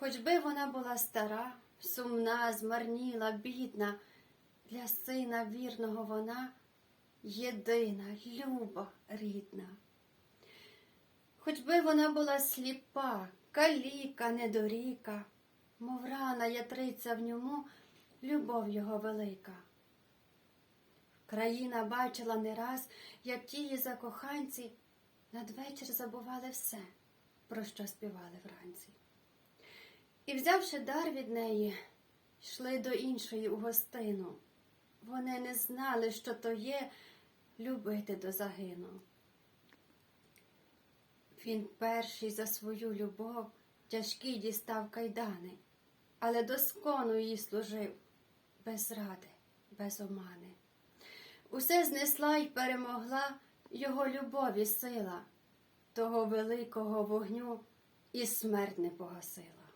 Хоч би вона була стара, сумна, змарніла, бідна, для сина вірного вона єдина, люба, рідна. Хоч би вона була сліпа, каліка, недоріка, мов рана ятриця в ньому, любов його велика. Країна бачила не раз, як тії закоханці надвечір забували все, про що співали вранці. І, взявши дар від неї, йшли до іншої у гостину. Вони не знали, що то є любити до загину. Він перший за свою любов тяжкі дістав кайдани, але доскону їй служив, без ради, без омани. Усе знесла й перемогла його любові сила, того великого вогню і смерть не погасила.